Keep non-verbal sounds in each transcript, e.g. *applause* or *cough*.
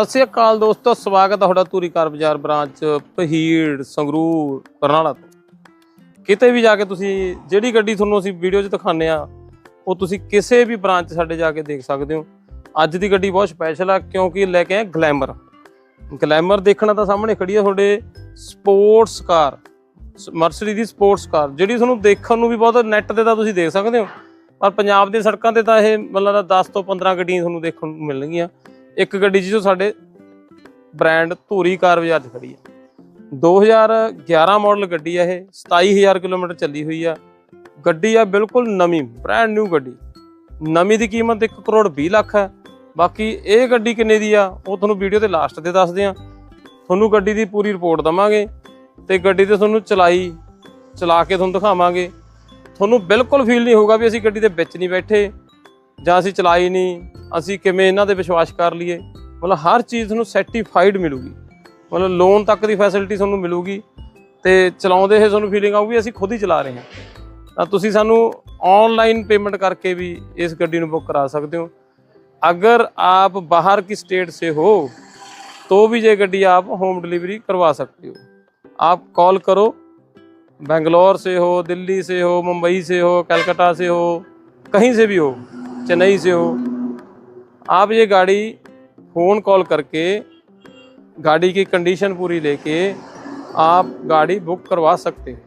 ਸਤਿ ਸ੍ਰੀ ਅਕਾਲ ਦੋਸਤੋ, ਸਵਾਗਤ ਹੈ ਤੁਹਾਡਾ ਧੂਰੀ ਕਾਰ ਬਾਜ਼ਾਰ ਬ੍ਰਾਂਚ ਪਹੀੜ ਸੰਗਰੂਰ, ਬਰਨਾਲਾ ਤੋਂ। ਕਿਤੇ ਵੀ ਜਾ ਕੇ ਤੁਸੀਂ, ਜਿਹੜੀ ਗੱਡੀ ਤੁਹਾਨੂੰ ਅਸੀਂ ਵੀਡੀਓ 'ਚ ਦਿਖਾਉਂਦੇ ਆ ਉਹ ਤੁਸੀਂ ਕਿਸੇ ਵੀ ਬ੍ਰਾਂਚ ਸਾਡੇ ਜਾ ਕੇ ਦੇਖ ਸਕਦੇ ਹੋ। ਅੱਜ ਦੀ ਗੱਡੀ ਬਹੁਤ ਸਪੈਸ਼ਲ ਆ, ਕਿਉਂਕਿ ਲੈ ਕੇ ਆਏ ਗਲੈਮਰ ਗਲੈਮਰ ਦੇਖਣਾ ਤਾਂ ਸਾਹਮਣੇ ਖੜੀ ਆ ਤੁਹਾਡੇ ਸਪੋਰਟਸ ਕਾਰ ਮਰਸਡੀ ਦੀ ਸਪੋਰਟਸ ਕਾਰ ਜਿਹੜੀ ਤੁਹਾਨੂੰ ਦੇਖਣ ਨੂੰ ਵੀ ਬਹੁਤ ਨੈਟ ਤੇ ਤਾਂ ਤੁਸੀਂ ਦੇਖ ਸਕਦੇ ਹੋ, ਪਰ ਪੰਜਾਬ ਦੀਆਂ ਸੜਕਾਂ ਤੇ ਤਾਂ ਇਹ ਮਤਲਬ ਦਾ 10 ਤੋਂ 15 ਗੱਡੀਆਂ ਤੁਹਾਨੂੰ ਦੇਖਣ ਨੂੰ ਮਿਲਣਗੀਆਂ। ਇੱਕ ਗੱਡੀ ਜਿਹੋ ਸਾਡੇ ਬ੍ਰਾਂਡ ਧੂਰੀ ਕਾਰ ਬਾਜ਼ਾਰ 'ਚ ਖੜੀ ਹੈ 2011 ਮਾਡਲ ਗੱਡੀ ਆ ਇਹ 27000 ਕਿਲੋਮੀਟਰ ਚੱਲੀ ਹੋਈ ਆ। ਗੱਡੀ ਆ ਬਿਲਕੁਲ ਨਵੀਂ ਬ੍ਰਾਂਡ ਨਿਊ ਗੱਡੀ। ਨਵੀਂ ਦੀ ਕੀਮਤ 1 ਕਰੋੜ 20 ਲੱਖ ਹੈ ਬਾਕੀ ਇਹ ਗੱਡੀ ਕਿੰਨੇ ਦੀ ਆ, ਉਹ ਤੁਹਾਨੂੰ ਵੀਡੀਓ ਦੇ ਲਾਸਟ ਤੇ ਦੱਸਦੇ ਆ। ਤੁਹਾਨੂੰ ਗੱਡੀ ਦੀ ਪੂਰੀ ਰਿਪੋਰਟ ਦਵਾਂਗੇ ਤੇ ਗੱਡੀ ਤੇ ਤੁਹਾਨੂੰ ਚਲਾਈ, ਚਲਾ ਕੇ ਤੁਹਾਨੂੰ ਦਿਖਾਵਾਂਗੇ। ਤੁਹਾਨੂੰ ਬਿਲਕੁਲ ਫੀਲ ਨਹੀਂ ਹੋਊਗਾ ਵੀ ਅਸੀਂ ਗੱਡੀ ਦੇ ਵਿੱਚ ਨਹੀਂ ਬੈਠੇ। ਜਾਂ ਅਸੀਂ ਚਲਾਈ ਨਹੀਂ, ਅਸੀਂ ਕਿਵੇਂ ਇਹਨਾਂ ਤੇ ਵਿਸ਼ਵਾਸ ਕਰ ਲਈਏ? ਮਤਲਬ ਹਰ ਚੀਜ਼ ਨੂੰ ਸੈਟੀਫਾਈਡ ਮਿਲੂਗੀ। ਮਤਲਬ ਲੋਨ ਤੱਕ ਦੀ ਫੈਸਿਲਿਟੀ ਤੁਹਾਨੂੰ ਮਿਲੂਗੀ ਤੇ ਚਲਾਉਂਦੇ ਹੋਏ ਤੁਹਾਨੂੰ ਫੀਲਿੰਗ ਆਊਗੀ, ਅਸੀਂ ਖੁਦ ਹੀ ਚਲਾ ਰਹੇ ਹਾਂ। ਤਾਂ ਤੁਸੀਂ ਸਾਨੂੰ ਆਨਲਾਈਨ ਪੇਮੈਂਟ ਕਰਕੇ ਵੀ ਇਸ ਗੱਡੀ ਨੂੰ ਬੁੱਕ ਕਰਾ ਸਕਦੇ ਹੋ। ਅਗਰ ਆਪ ਬਾਹਰ की ਸਟੇਟ ਸੇ ਹੋ तो भी ये गड्डी आप होम डिलीवरी करवा सकते हो आप कॉल करो बेंगलोर से हो दिल्ली से हो मुंबई से हो कलकत्ता से हो कहीं से भी हो चेन्नई से हो आप ये गाड़ी फ़ोन कॉल करके गाड़ी की कंडीशन पूरी लेके आप गाड़ी बुक करवा सकते हो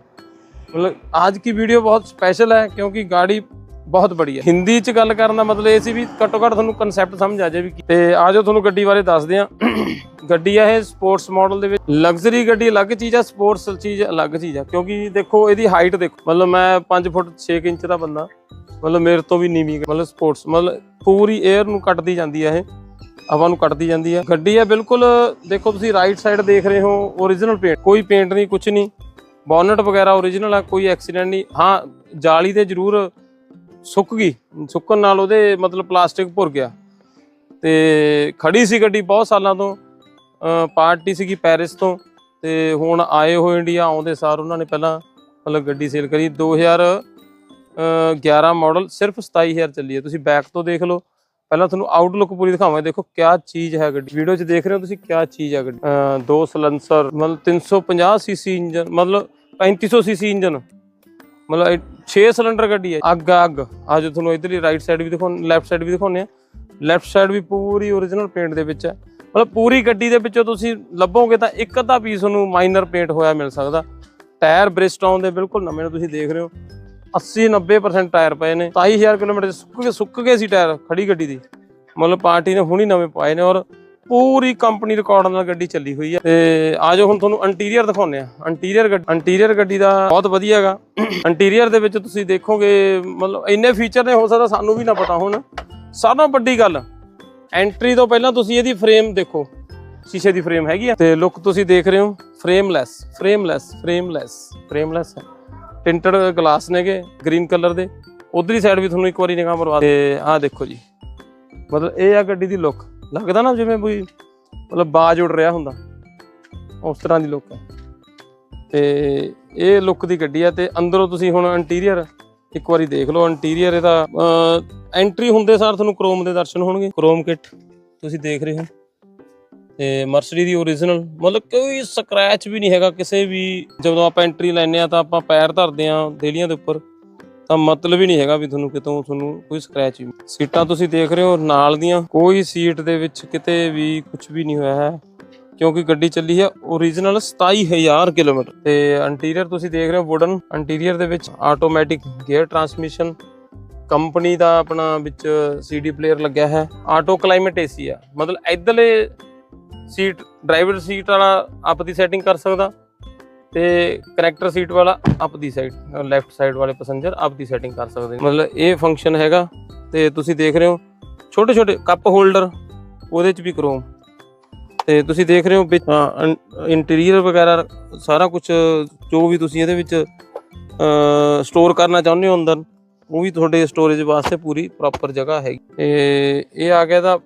ਮਤਲਬ ਅੱਜ ਦੀ ਵੀਡੀਓ ਬਹੁਤ ਸਪੈਸ਼ਲ ਹੈ ਕਿਉਂਕਿ ਗਾੜੀ ਬਹੁਤ ਬੜੀ ਹੈ ਹਿੰਦੀ ਚ ਗੱਲ ਕਰਨ ਦਾ ਮਤਲਬ ਇਹ ਸੀ ਵੀ ਘੱਟੋ ਘੱਟ ਤੁਹਾਨੂੰ ਕਨਸੈਪਟ ਸਮਝ ਆ ਜਾਏ ਵੀ ਕੀ- ਤੇ ਆਜੋ ਤੁਹਾਨੂੰ ਗੱਡੀ ਬਾਰੇ ਦੱਸਦੇ *coughs* ਆ ਗੱਡੀ ਆ ਇਹ ਸਪੋਰਟਸ ਮਾਡਲ ਦੇ ਵਿੱਚ ਲਗਜ਼ਰੀ ਗੱਡੀ ਅਲੱਗ ਚੀਜ਼ ਆ ਸਪੋਰਟਸ ਚੀਜ਼ ਅਲੱਗ ਚੀਜ਼ ਆ ਕਿਉਂਕਿ ਦੇਖੋ ਇਹਦੀ ਹਾਈਟ ਦੇਖੋ ਮਤਲਬ ਮੈਂ 5 ਫੁੱਟ 6 ਇੰਚ ਦਾ ਬੰਦਾ ਮਤਲਬ ਮੇਰੇ ਤੋਂ ਵੀ ਨੀਵੀਂ ਮਤਲਬ ਸਪੋਰਟਸ ਮਤਲਬ ਪੂਰੀ 에ਅਰ ਨੂੰ ਕੱਟਦੀ ਜਾਂਦੀ ਹੈ ਇਹ, ਹਵਾ ਨੂੰ ਕੱਟਦੀ ਜਾਂਦੀ ਹੈ ਗੱਡੀ ਹੈ ਬਿਲਕੁਲ, ਦੇਖੋ ਤੁਸੀਂ ਰਾਈਟ ਸਾਈਡ ਦੇਖ ਰਹੇ ਹੋ origignal ਪੇਂਟ ਕੋਈ ਪੇਂਟ ਨਹੀਂ ਕੁਝ ਨਹੀਂ। ਬੋਨਟ ਵਗੈਰਾ origignal ਆ, ਕੋਈ ਐਕਸੀਡੈਂਟ ਨਹੀਂ। ਹਾਂ, ਜਾਲੀ ਤੇ ਜ਼ਰੂਰ ਸੁੱਕ ਗਈ। ਸੁੱਕਣ ਨਾਲ ਉਹਦੇ ਮਤਲਬ ਪਲਾਸਟਿਕ ਭੁਰ ਗਿਆ। ਤੇ ਖੜੀ ਸੀ ਗੱਡੀ ਬਹੁਤ ਸਾਲਾਂ ਤੋਂ ਪਾਰਟੀ ਸੀਗੀ ਪੈਰਿਸ ਤੋਂ, ਤੇ ਹੁਣ ਆਏ ਹੋਏ ਇੰਡੀਆ ਆਉਂਦੇ ਸਾਰ ਉਹਨਾਂ ਨੇ ਪਹਿਲਾਂ ਮਤਲਬ ਗੱਡੀ ਸੇਲ ਕਰੀ। 2011 ਮਾਡਲ ਸਿਰਫ 27000 ਚੱਲੀ ਹੈ। ਤੁਸੀਂ ਬੈਕ ਤੋਂ ਦੇਖ ਲਓ। ਪਹਿਲਾਂ ਤੁਹਾਨੂੰ ਆਊਟਲੁੱਕ ਪੂਰੀ ਦਿਖਾਵਾਂਗੇ। ਦੇਖੋ ਕਿਆ ਚੀਜ਼ ਹੈ ਗੱਡੀ। ਵੀਡੀਓ 'ਚ ਦੇਖ ਰਹੇ ਹੋ ਤੁਸੀਂ ਕਿਆ ਚੀਜ਼ ਹੈ ਗੱਡੀ। ਦੋ ਸਲੈਂਸਰ ਮਤਲਬ 350 ਸੀਸੀ ਇੰਜਨ ਮਤਲਬ 3500 ਸੀਸੀ ਇੰਜਨ ਮਤਲਬ 6 ਸਿਲੰਡਰ ਗੱਡੀ ਹੈ। ਅੱਗ ਆ, ਅੱਗ। ਅੱਜ ਤੁਹਾਨੂੰ ਇਧਰਲੀ ਰਾਈਟ ਸਾਈਡ ਵੀ ਦਿਖਾਉਂ ਲੈਫਟ ਸਾਈਡ ਵੀ ਦਿਖਾਉਂਦੇ ਆ। ਲੈਫਟ ਸਾਈਡ ਵੀ ਪੂਰੀ origignal ਪੇਂਟ ਦੇ ਵਿੱਚ ਹੈ। ਮਤਲਬ ਪੂਰੀ ਗੱਡੀ ਦੇ ਵਿੱਚੋਂ ਤੁਸੀਂ ਲੱਭੋਗੇ ਤਾਂ ਇੱਕ ਅੱਧਾ ਪੀਸ ਤੁਹਾਨੂੰ ਮਾਈਨਰ ਪੇਂਟ ਹੋਇਆ ਮਿਲ ਸਕਦਾ। ਟਾਇਰ ਬ੍ਰਿਸਟੋਨ ਦੇ ਬਿਲਕੁਲ ਨਵੇਂ ਨੇ, ਤੁਸੀਂ ਦੇਖ ਰਹੇ ਹੋ। 80 90% ਟਾਇਰ ਪਏ ਨੇ 27000 ਕਿਲੋਮੀਟਰ ਸੁੱਕ ਗਏ ਸੁੱਕ ਗਏ ਸੀ ਟਾਇਰ ਖੜੀ ਗੱਡੀ ਦੀ। ਮਤਲਬ ਪਾਰਟੀ ਨੇ ਹੁਣੀ ਨਵੇਂ ਪਾਏ ਨੇ ਔਰ ਪੂਰੀ ਕੰਪਨੀ ਰਿਕਾਰਡ ਨਾਲ ਗੱਡੀ ਚੱਲੀ ਹੋਈ ਹੈ ਤੇ ਆਜੋ ਹੁਣ ਤੁਹਾਨੂੰ ਇੰਟੀਰੀਅਰ ਦਿਖਾਉਂਦੇ ਆ। ਇੰਟੀਰੀਅਰ ਇੰਟੀਰੀਅਰ ਗੱਡੀ ਦਾ ਬਹੁਤ ਵਧੀਆ ਹੈਗਾ। ਇੰਟੀਰੀਅਰ ਦੇ ਵਿੱਚ ਤੁਸੀਂ ਦੇਖੋਗੇ, ਮਤਲਬ ਇੰਨੇ ਫੀਚਰ ਨੇ, ਹੋ ਸਕਦਾ ਸਾਨੂੰ ਵੀ ਨਾ ਪਤਾ ਹੋਣ। ਸਾਰਿਆਂ ਵੱਡੀ ਗੱਲ ਐਂਟਰੀ ਤੋਂ ਪਹਿਲਾਂ ਤੁਸੀਂ ਇਹਦੀ ਫਰੇਮ ਦੇਖੋ। ਸ਼ੀਸ਼ੇ ਦੀ ਫਰੇਮ ਹੈਗੀ ਆ। ਤੇ ਲੁੱਕ ਤੁਸੀਂ ਦੇਖ ਰਹੇ ਹੋ ਫਰੇਮਲੈਸ ਫਰੇਮਲੈਸ ਫਰੇਮਲੈਸ ਫਰੇਮਲੈਸ ਹੈ। ਟਿੰਟਡ ਗਲਾਸ ਨੇਗੇ, ਗ੍ਰੀਨ ਕਲਰ ਦੇ। ਉਧਰਲੀ ਸਾਈਡ ਵੀ ਤੁਹਾਨੂੰ ਇੱਕ ਵਾਰੀ ਨਿਗਾਹ ਮਰਵਾ ਤੇ ਆਹ ਦੇਖੋ ਜੀ। ਮਤਲਬ ਇਹ ਆ ਗੱਡੀ ਦੀ ਲੁੱਕ ਲੱਗਦਾ ਨਾ ਜਿਵੇਂ ਕੋਈ ਮਤਲਬ ਬਾਜ ਉੱਡ ਰਿਹਾ ਹੁੰਦਾ। ਉਸ ਤਰ੍ਹਾਂ ਦੀ ਲੁੱਕ ਹੈ ਤੇ ਇਹ ਲੁੱਕ ਦੀ ਗੱਡੀ ਆ ਤੇ ਅੰਦਰੋਂ ਤੁਸੀਂ ਹੁਣ ਇੰਟੀਰੀਅਰ ਇੱਕ ਵਾਰੀ ਦੇਖ ਲਓ। ਇੰਟੀਰੀਅਰ ਇਹਦਾ ਐਂਟਰੀ ਹੁੰਦੇ ਸਾਰ ਤੁਹਾਨੂੰ ਕ੍ਰੋਮ ਦੇ ਦਰਸ਼ਨ ਹੋਣਗੇ। ਕ੍ਰੋਮ ਕਿਟ ਤੁਸੀਂ ਦੇਖ ਰਹੇ ਹੋ। ਤੇ ਮਰਸਰੀ ਦੀ ਓਰੀਜਨਲ ਮਤਲਬ ਕੋਈ ਸਕ੍ਰੈਚ ਵੀ ਨਹੀਂ ਹੈਗਾ, ਕਿਸੇ ਵੀ ਜਦੋਂ ਆਪਾਂ ਐਂਟਰੀ ਲੈਨੇ ਆ ਤਾਂ ਆਪਾਂ ਪੈਰ ਧਰਦੇ ਆ ਦੇਲੀਆਂ ਦੇ ਉੱਪਰ, ਤਾਂ ਮਤਲਬ ਹੀ ਨਹੀਂ ਹੈਗਾ ਵੀ ਤੁਹਾਨੂੰ ਕਿਤੋਂ ਤੁਹਾਨੂੰ ਕੋਈ ਸਕ੍ਰੈਚ ਵੀ ਸੀਟਾਂ ਤੁਸੀਂ ਦੇਖ ਰਹੇ ਹੋ ਨਾਲ ਦੀਆਂ, ਕੋਈ ਸੀਟ ਦੇ ਵਿੱਚ ਕਿਤੇ ਵੀ ਕੁਝ ਵੀ ਨਹੀਂ ਹੋਇਆ ਹੈ, ਕਿਉਂਕਿ ਗੱਡੀ ਚੱਲੀ ਹੈ origignal 27000 ਕਿਲੋਮੀਟਰ। ਤੇ ਇੰਟੀਰੀਅਰ ਤੁਸੀਂ ਦੇਖ ਰਹੇ ਹੋ ਵੁਡਨ ਇੰਟੀਰੀਅਰ ਦੇ ਵਿੱਚ ਆਟੋਮੈਟਿਕ ਗੇਅਰ ਟਰਾਂਸਮਿਸ਼ਨ ਕੰਪਨੀ ਦਾ ਆਪਣਾ ਵਿੱਚ ਸੀਡੀ ਪਲੇਅਰ ਲੱਗਿਆ ਹੈ ਆਟੋ ਕਲਾਈਮੇਟ ਏਸੀ ਆ ਮਤਲਬ ਇਧਰਲੇ ਸੀਟ, ਡਰਾਈਵਰ ਸੀਟ ਵਾਲਾ ਅਪ ਦੀ ਸੈਟਿੰਗ ਕਰ ਸਕਦਾ ਤੇ ਕਨੈਕਟਰ ਸੀਟ ਵਾਲਾ ਅਪ ਦੀ ਸਾਈਡ ਲੈਫਟ ਸਾਈਡ ਵਾਲੇ ਪੈਸੇਂਜਰ ਅਪ ਦੀ ਸੈਟਿੰਗ ਕਰ ਸਕਦੇ ਮਤਲਬ ਇਹ ਫੰਕਸ਼ਨ ਹੈਗਾ ਤੇ ਤੁਸੀਂ ਦੇਖ ਰਹੇ ਹੋ ਛੋਟੇ ਛੋਟੇ ਕੱਪ ਹੋਲਡਰ ਉਹਦੇ ਚ ਵੀ ਕਰੋਮ ਤੇ ਤੁਸੀਂ ਦੇਖ ਰਹੇ ਹੋ ਵਿੱਚ ਇੰਟੀਰੀਅਰ ਵਗੈਰਾ ਸਾਰਾ ਕੁਝ ਜੋ ਵੀ ਤੁਸੀਂ ਇਹਦੇ ਵਿੱਚ ਸਟੋਰ ਕਰਨਾ ਚਾਹੁੰਦੇ ਹੋ ਅੰਦਰ, ਉਹ ਵੀ ਤੁਹਾਡੇ ਸਟੋਰੇਜ ਵਾਸਤੇ ਪੂਰੀ ਪ੍ਰੋਪਰ ਜਗ੍ਹਾ ਹੈਗੀ। ਤੇ ਇਹ ਆ ਗਿਆ ਦਾ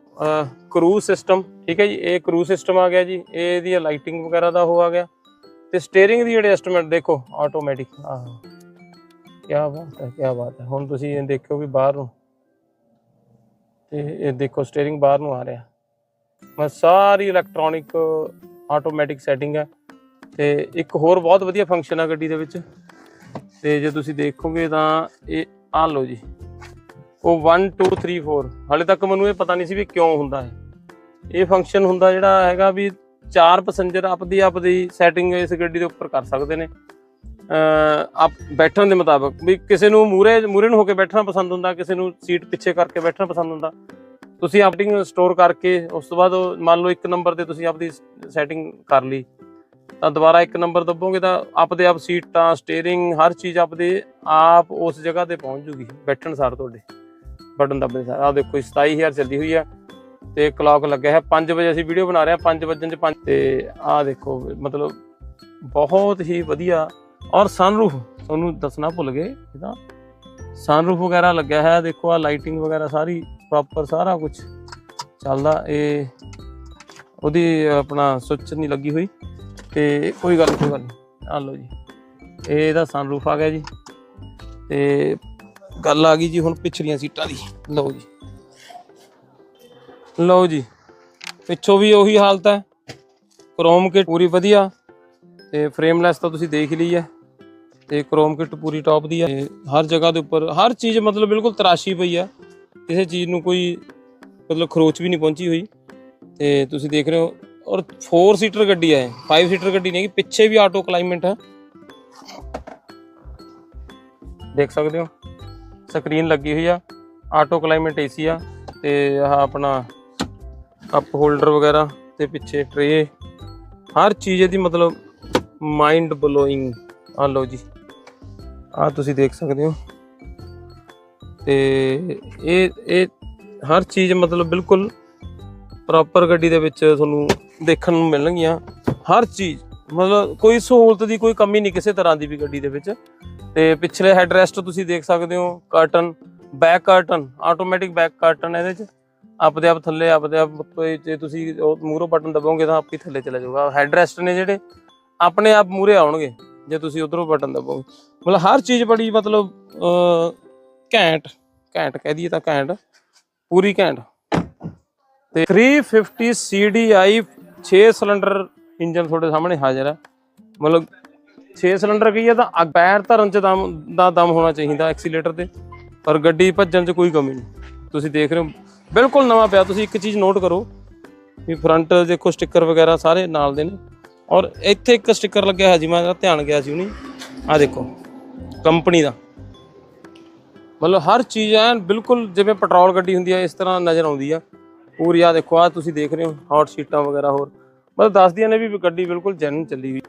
ਕਰੂਜ਼ ਸਿਸਟਮ ਠੀਕ ਹੈ ਜੀ, ਇਹ ਕਰੂਜ਼ ਸਿਸਟਮ ਆ ਗਿਆ ਜੀ, ਇਹ ਇਹਦੀ ਲਾਈਟਿੰਗ ਵਗੈਰਾ ਦਾ ਉਹ ਆ ਗਿਆ। ਤੇ ਸਟੀਅਰਿੰਗ ਦੀ ਜਿਹੜੇ ਐਡਜਸਟਮੈਂਟ ਦੇਖੋ ਆਟੋਮੈਟਿਕ ਆਹ। ਕੀ ਬਾਤ ਹੈ ਕੀ ਬਾਤ ਹੈ। ਹੁਣ ਤੁਸੀਂ ਇਹ ਦੇਖੋ ਵੀ ਬਾਹਰ ਨੂੰ। ਤੇ ਇਹ ਦੇਖੋ ਸਟੀਅਰਿੰਗ ਬਾਹਰ ਨੂੰ ਆ ਰਿਹਾ। ਮੈਂ ਸਾਰੀ ਇਲੈਕਟ੍ਰੋਨਿਕ ਆਟੋਮੈਟਿਕ ਸੈਟਿੰਗ ਹੈ। ਤੇ ਇੱਕ ਹੋਰ ਬਹੁਤ ਵਧੀਆ ਫੰਕਸ਼ਨ ਆ ਗੱਡੀ ਦੇ ਵਿੱਚ। ਤੇ ਜੇ ਤੁਸੀਂ ਦੇਖੋਗੇ ਤਾਂ ਇਹ ਆ ਲਓ ਜੀ। ਉਹ 1 2 3 4 ਹਾਲੇ ਤੱਕ ਮੈਨੂੰ ਇਹ ਪਤਾ ਨਹੀਂ ਸੀ ਵੀ ਕਿਉਂ ਹੁੰਦਾ ਹੈ ਇਹ ਫੰਕਸ਼ਨ ਹੁੰਦਾ ਜਿਹੜਾ ਹੈਗਾ ਵੀ ਚਾਰ ਪੈਸੇਂਜਰ ਆਪਦੀ ਆਪਦੀ ਸੈਟਿੰਗ ਇਸ ਗੱਡੀ ਦੇ ਉੱਪਰ ਕਰ ਸਕਦੇ ਨੇ। ਆਪ ਬੈਠਣ ਦੇ ਮੁਤਾਬਕ ਵੀ ਕਿਸੇ ਨੂੰ ਮੂਰੇ ਮੂਰੇ ਨੂੰ ਹੋ ਕੇ ਬੈਠਣਾ ਪਸੰਦ ਹੁੰਦਾ, ਕਿਸੇ ਨੂੰ ਸੀਟ ਪਿੱਛੇ ਕਰਕੇ ਬੈਠਣਾ ਪਸੰਦ ਹੁੰਦਾ। ਤੁਸੀਂ ਆਪਟਿੰਗ ਸਟੋਰ ਕਰਕੇ ਉਸ ਤੋਂ ਬਾਅਦ ਮੰਨ ਲਓ ਇੱਕ ਨੰਬਰ ਤੇ ਤੁਸੀਂ ਆਪਦੀ ਸੈਟਿੰਗ ਕਰ ਲਈ, ਤਾਂ ਦੁਬਾਰਾ ਇੱਕ ਨੰਬਰ ਦੱਬੋਗੇ ਤਾਂ ਆਪਦੇ ਆਪ ਸੀਟਾਂ ਸਟੀਅਰਿੰਗ ਹਰ ਚੀਜ਼ ਆਪਦੇ ਆਪ ਉਸ ਜਗ੍ਹਾ ਤੇ ਪਹੁੰਚ ਜੂਗੀ, ਬੈਠਣ ਸਾਰ ਤੁਹਾਡੇ ਬਟਨ ਦੱਬੇ ਸਾਰ। ਆ ਦੇਖੋ 27000 ਚੱਲੀ ਹੋਈ ਆ। ਤੇ ਕਲੌਕ ਲੱਗਿਆ ਹੈ 5 ਵਜੇ ਅਸੀਂ ਵੀਡੀਓ ਬਣਾ ਰਹੇ ਹਾਂ 5 ਵਜਣ ਚ 5 ਤੇ ਆਹ ਦੇਖੋ, ਮਤਲਬ ਬਹੁਤ ਹੀ ਵਧੀਆ ਔਰ ਸਨਰੂਫ ਤੁਹਾਨੂੰ ਦੱਸਣਾ ਭੁੱਲ ਗਏ ਇਹਦਾ ਸਨਰੂਫ ਵਗੈਰਾ ਲੱਗਿਆ ਹੈ, ਦੇਖੋ ਆ ਲਾਈਟਿੰਗ ਵਗੈਰਾ ਸਾਰੀ ਪ੍ਰੋਪਰ ਸਾਰਾ ਕੁਝ ਚੱਲਦਾ। ਇਹ ਉਹਦੀ ਆਪਣਾ ਸੁੱਚ ਨਹੀਂ ਲੱਗੀ ਹੋਈ। ਤੇ ਕੋਈ ਗੱਲ ਕੋਈ ਗੱਲ ਨਹੀਂ ਆ ਲਓ ਜੀ। ਇਹ ਇਹਦਾ ਸਨਰੂਫ ਆ ਗਿਆ ਜੀ। ਤੇ ਗੱਲ ਆ ਗਈ ਜੀ ਹੁਣ ਪਿਛਲੀਆਂ ਸੀਟਾਂ ਦੀ। ਲਓ ਜੀ। ਲਓ ਜੀ, ਪਿੱਛੋਂ ਵੀ ਉਹੀ ਹਾਲਤ ਹੈ। ਕ੍ਰੋਮ ਕਿਟ ਪੂਰੀ ਵਧੀਆ ਤੇ ਫਰੇਮਲੈਸ ਤਾਂ ਤੁਸੀਂ ਦੇਖ ਹੀ ਲਈ ਹੈ। ਤੇ ਕ੍ਰੋਮ ਕਿਟ ਪੂਰੀ ਟੌਪ ਦੀ ਹੈ। ਤੇ ਹਰ ਜਗ੍ਹਾ ਦੇ ਉੱਪਰ, ਹਰ ਚੀਜ਼ ਮਤਲਬ ਬਿਲਕੁਲ ਤਰਾਸ਼ੀ ਪਈ ਆ ਕਿਸੇ ਚੀਜ਼ ਨੂੰ ਕੋਈ ਮਤਲਬ ਖਰੋਚ ਵੀ ਨਹੀਂ ਪਹੁੰਚੀ ਹੋਈ। ਤੇ ਤੁਸੀਂ ਦੇਖ ਰਹੇ ਹੋ, ਔਰ 4 ਸੀਟਰ ਗੱਡੀ ਹੈ। 5 ਸੀਟਰ ਗੱਡੀ ਨਹੀਂ ਹੈਗੀ, ਪਿੱਛੇ ਵੀ ਆਟੋ ਕਲਾਈਮੇਟ ਹੈ। ਦੇਖ ਸਕਦੇ ਹੋ ਸਕਰੀਨ ਲੱਗੀ ਹੋਈ ਆ। ਆਟੋ ਕਲਾਈਮੇਟ ਏਸੀ ਆ। ਤੇ ਆਹ ਆਪਣਾ ਕੱਪ ਹੋਲਡਰ ਵਗੈਰਾ ਤੇ ਪਿੱਛੇ ਟਰੇ ਹਰ ਚੀਜ਼ ਇਹਦੀ ਮਤਲਬ ਮਾਈਂਡ ਬਲੋਇੰਗ ਆ ਲਓ ਜੀ। ਆ ਤੁਸੀਂ ਦੇਖ ਸਕਦੇ ਹੋ। ਤੇ ਇਹ ਇਹ ਹਰ ਚੀਜ਼ ਮਤਲਬ ਬਿਲਕੁਲ ਪ੍ਰੋਪਰ ਗੱਡੀ ਦੇ ਵਿੱਚ ਤੁਹਾਨੂੰ ਦੇਖਣ ਨੂੰ ਮਿਲਣਗੀਆਂ। ਹਰ ਚੀਜ਼। ਮਤਲਬ ਕੋਈ ਸਹੂਲਤ ਦੀ ਕੋਈ ਕਮੀ ਨਹੀਂ ਕਿਸੇ ਤਰ੍ਹਾਂ ਦੀ ਵੀ ਗੱਡੀ ਦੇ ਵਿੱਚ। ਤੇ ਪਿਛਲੇ ਹੈਡਰੈਸਟ ਤੁਸੀਂ ਦੇਖ ਸਕਦੇ ਹੋ। Curtain back curtain automatic back curtain ਇਹਦੇ ਚ। ਆਪਦੇ ਆਪ ਥੱਲੇ, ਆਪਦੇ ਆਪ ਕੋਈ ਜੇ ਤੁਸੀਂ ਉਹ ਮੂਹਰੋਂ ਬਟਨ ਦਬਾਓਗੇ ਤਾਂ ਆਪ ਹੀ ਥੱਲੇ ਚਲਾ ਜਾਊਗਾ। ਹੈਡਰੈਸਟ ਨੇ ਜਿਹੜੇ, ਆਪਣੇ ਆਪ ਮੂਹਰੇ ਆਉਣਗੇ, ਜੇ ਤੁਸੀਂ ਉਧਰੋਂ ਬਟਨ ਦਬਾਓਗੇ ਮਤਲਬ ਹਰ ਚੀਜ਼ ਬੜੀ ਮਤਲਬ ਘੈਂਟ ਘੈਂਟ ਕਹਿ ਦਈਏ ਤਾਂ ਘੈਂਟ, ਪੂਰੀ ਘੈਂਟ। ਤੇ 350 CDI 6 ਸਿਲੰਡਰ ਇੰਜਨ ਤੁਹਾਡੇ ਸਾਹਮਣੇ ਹਾਜ਼ਰ ਹੈ ਮਤਲਬ 6 ਸਿਲੰਡਰ ਕਹੀਏ ਤਾਂ ਅ- ਪੈਰ ਧਰਨ ਚ ਦਮ, ਦਾ ਦਮ ਹੋਣਾ ਚਾਹੀਦਾ ਐਕਸੀਲੇਟਰ ਤੇ, ਪਰ ਗੱਡੀ ਭੱਜਣ ਚ ਕੋਈ ਕਮੀ ਨਹੀਂ। ਤੁਸੀਂ ਦੇਖ ਰਹੇ ਹੋ ਬਿਲਕੁਲ ਨਵਾਂ ਪਿਆ। ਤੁਸੀਂ ਇੱਕ ਚੀਜ਼ ਨੋਟ ਕਰੋ ਵੀ ਫਰੰਟ ਦੇਖੋ ਸਟicker ਵਗੈਰਾ ਸਾਰੇ ਨਾਲ ਦੇ ਨੇ। ਔਰ ਇੱਥੇ ਇੱਕ ਸਟicker ਲੱਗਿਆ ਹੈ ਜੀ, ਮੈਂ ਧਿਆਨ ਗਿਆ ਸੀ ਉਹਨੀ ਆ ਦੇਖੋ ਕੰਪਨੀ ਦਾ। ਮਤਲਬ ਹਰ ਚੀਜ਼ ਐਨ ਬਿਲਕੁਲ ਜਿਵੇਂ ਪੈਟਰੋਲ ਗੱਡੀ ਹੁੰਦੀ ਆ, ਇਸ ਤਰ੍ਹਾਂ ਨਜ਼ਰ ਆਉਂਦੀ ਆ। ਪੂਰੀ ਆ ਦੇਖੋ ਆ ਤੁਸੀਂ ਦੇਖ ਰਹੇ ਹੋ ਹੌਟ ਸੀਟਾਂ ਵਗੈਰਾ ਹੋਰ। ਮਤਲਬ ਦੱਸਦੀਆਂ ਨੇ ਵੀ ਗੱਡੀ ਬਿਲਕੁਲ ਜੈਨੂਨ ਚੱਲੀ ਹੋਈ।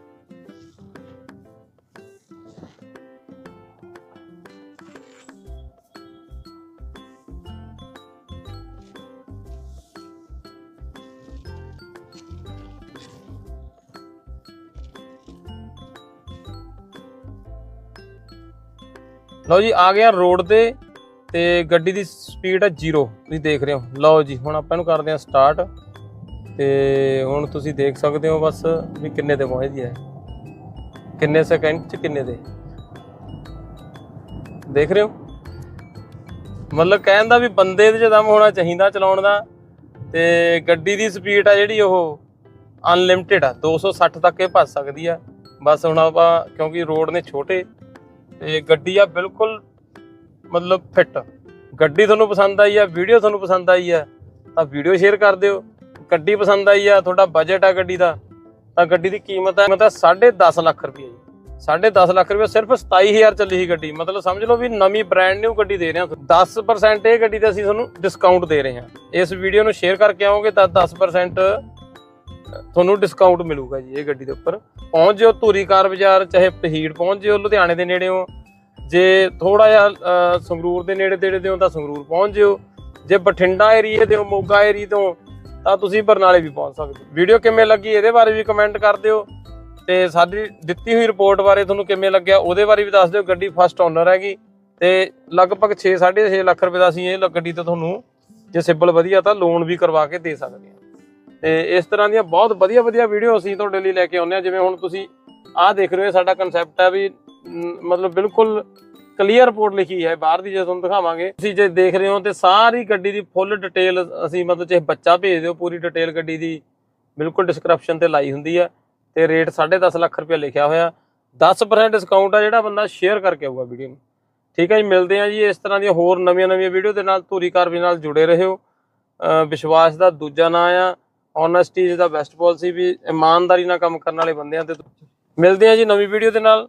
ਲਓ ਜੀ, ਆ ਗਿਆ ਰੋਡ ਤੇ ਤੇ ਗੱਡੀ ਦੀ ਸਪੀਡ ਹੈ 0 ਤੁਸੀਂ ਦੇਖ ਰਹੇ ਹੋ। ਲਓ ਜੀ, ਹੁਣ ਆਪਾਂ ਇਹਨੂੰ ਕਰਦੇ ਹਾਂ ਸਟਾਰਟ। ਤੇ ਹੁਣ ਤੁਸੀਂ ਦੇਖ ਸਕਦੇ ਹੋ ਬਸ ਵੀ ਕਿੰਨੇ ਤੇ ਪਹੁੰਚਦੀ ਹੈ। ਕਿੰਨੇ ਸੈਕਿੰਡ ਚ ਕਿੰਨੇ ਤੇ ਦੇਖ ਰਹੇ ਹੋ? ਮਤਲਬ ਕਹਿਣ ਦਾ ਵੀ ਬੰਦੇ ਦੇ ਚ ਦਮ ਹੋਣਾ ਚਾਹੀਦਾ ਚਲਾਉਣ ਦਾ। ਤੇ ਗੱਡੀ ਦੀ ਸਪੀਡ ਆ ਜਿਹੜੀ ਉਹ ਅਨਲਿਮਿਟਿਡ ਆ। 260 ਤੱਕ ਇਹ ਭੱਜ ਸਕਦੀ ਆ। ਬਸ ਹੁਣ ਆਪਾਂ, ਕਿਉਂਕਿ ਰੋਡ ਨੇ ਛੋਟੇ ਤੇ ਗੱਡੀ ਆ ਬਿਲਕੁਲ ਮਤਲਬ ਫਿੱਟ। ਗੱਡੀ ਤੁਹਾਨੂੰ ਪਸੰਦ ਆਈ ਆ, ਵੀਡੀਓ ਤੁਹਾਨੂੰ ਪਸੰਦ ਆਈ ਆ, ਤਾਂ ਵੀਡੀਓ ਸ਼ੇਅਰ ਕਰ ਦਿਓ। ਗੱਡੀ ਪਸੰਦ ਆਈ ਆ, ਤੁਹਾਡਾ ਬਜਟ ਆ ਗੱਡੀ ਦਾ, ਤਾਂ ਗੱਡੀ ਦੀ ਕੀਮਤ ਹੈ ਮਤਲਬ 10.5 ਲੱਖ ਰੁਪਏ ਜੀ। 10.5 ਲੱਖ ਰੁਪਏ ਸਿਰਫ 27000 ਚੱਲੀ ਸੀ ਗੱਡੀ। ਮਤਲਬ ਸਮਝ ਲਓ ਵੀ ਨਵੀਂ ਬ੍ਰਾਂਡ ਨਿਊ ਗੱਡੀ ਦੇ ਰਹੇ ਹਾਂ 10% ਇਹ ਗੱਡੀ ਤੇ ਅਸੀਂ ਤੁਹਾਨੂੰ ਡਿਸਕਾਊਂਟ ਦੇ ਰਹੇ ਹਾਂ ਇਸ ਵੀਡੀਓ ਨੂੰ ਸ਼ੇਅਰ ਕਰਕੇ ਆਓਗੇ ਤਾਂ 10% ਤੁਹਾਨੂੰ ਡਿਸਕਾਊਂਟ ਮਿਲੂਗਾ ਜੀ ਇਹ ਗੱਡੀ ਦੇ ਉੱਪਰ। ਪਹੁੰਚ ਜਿਓ ਧੂਰੀ ਕਾਰ ਬਾਜ਼ਾਰ, ਚਾਹੇ ਪਹੀੜ ਪਹੁੰਚ ਜਿਓ, ਲੁਧਿਆਣੇ ਦੇ ਨੇੜੇ ਹੋ ਜੇ ਥੋੜਾ ਜਿਹਾ ਸੰਗਰੂਰ ਦੇ ਨੇੜੇ ਤੇੜੇ ਦੇ ਹੋ ਤਾਂ ਸੰਗਰੂਰ ਪਹੁੰਚ ਜਿਓ। ਜੇ ਬਠਿੰਡਾ ਏਰੀਏ ਦੇ ਹੋ ਮੋਗਾ ਏਰੀਏ ਤੋਂ, ਤਾਂ ਤੁਸੀਂ ਬਰਨਾਲੇ ਵੀ ਪਹੁੰਚ ਸਕਦੇ ਹੋ। ਵੀਡੀਓ ਕਿਵੇਂ ਲੱਗੀ ਇਹਦੇ ਬਾਰੇ ਵੀ ਕਮੈਂਟ ਕਰ ਦਿਓ। ਤੇ ਸਾਡੀ ਦਿੱਤੀ ਹੋਈ ਰਿਪੋਰਟ ਬਾਰੇ ਤੁਹਾਨੂੰ ਕਿਵੇਂ ਲੱਗਿਆ, ਉਹਦੇ ਬਾਰੇ ਵੀ ਦੱਸ ਦਿਓ। ਗੱਡੀ ਫਸਟ ਓਨਰ ਹੈਗੀ। ਤੇ ਲਗਭਗ 6 6.5 ਲੱਖ ਰੁਪਏ ਦਾ ਅਸੀਂ ਇਹ ਲ- ਗੱਡੀ ਤੇ ਤੁਹਾਨੂੰ, ਜੇ ਸਿਬਲ ਵਧੀਆ ਤਾਂ ਲੋਨ ਵੀ ਕਰਵਾ ਕੇ ਦੇ ਸਕਦੇ ਹਾਂ। ਤੇ ਇਸ ਤਰ੍ਹਾਂ ਦੀਆਂ ਬਹੁਤ ਵਧੀਆ ਵਧੀਆ ਵੀਡੀਓ ਅਸੀਂ ਤੁਹਾਡੇ ਲਈ ਲੈ ਕੇ ਆਉਂਦੇ ਹਾਂ। ਜਿਵੇਂ ਹੁਣ ਤੁਸੀਂ ਆਹ ਦੇਖ ਰਹੇ ਹੋ ਸਾਡਾ ਕਨਸੈਪਟ ਹੈ ਵੀ ਮਤਲਬ ਬਿਲਕੁਲ ਕਲੀਅਰ ਰਿਪੋਰਟ ਲਿਖੀ ਹੈ। ਬਾਹਰ ਦੀ ਜੇ ਤੁਹਾਨੂੰ ਦਿਖਾਵਾਂਗੇ, ਤੁਸੀਂ ਜੇ ਦੇਖ ਰਹੇ ਹੋ ਤੇ ਸਾਰੀ ਗੱਡੀ ਦੀ ਫੁੱਲ ਡਿਟੇਲ ਅਸੀਂ ਮਤਲਬ ਜੇ ਬੱਚਾ ਭੇਜ ਦਿਓ, ਪੂਰੀ ਡਿਟੇਲ ਗੱਡੀ ਦੀ ਬਿਲਕੁਲ ਡਿਸਕ੍ਰਿਪਸ਼ਨ ਤੇ ਲਾਈ ਹੁੰਦੀ ਆ ਤੇ ਰੇਟ 10.5 ਲੱਖ ਰੁਪਏ ਲਿਖਿਆ ਹੋਇਆ। 10% ਡਿਸਕਾਊਂਟ ਆ ਜਿਹੜਾ ਬੰਦਾ ਸ਼ੇਅਰ ਕਰਕੇ ਆਊਗਾ ਵੀਡੀਓ ਨੂੰ। ਠੀਕ ਹੈ ਜੀ, ਮਿਲਦੇ ਆ ਜੀ ਇਸ ਤਰ੍ਹਾਂ ਦੀਆਂ ਹੋਰ ਨਵੀਆਂ ਨਵੀਆਂ ਵੀਡੀਓ ਦੇ ਨਾਲ। ਧੂਰੀ ਕਾਰ ਨਾਲ ਜੁੜੇ ਰਹੋ। ਅਹ, ਵਿਸ਼ਵਾਸ ਦਾ ਦੂਜਾ ਨਾਂ ਆ। Honesty is the best policy ਵੀ ਇਮਾਨਦਾਰੀ ਨਾਲ ਕੰਮ ਕਰਨ ਵਾਲੇ ਬੰਦਿਆਂ ਤੇ ਮਿਲਦੇ ਆ ਜੀ ਨਵੀਂ ਵੀਡੀਓ ਦੇ ਨਾਲ।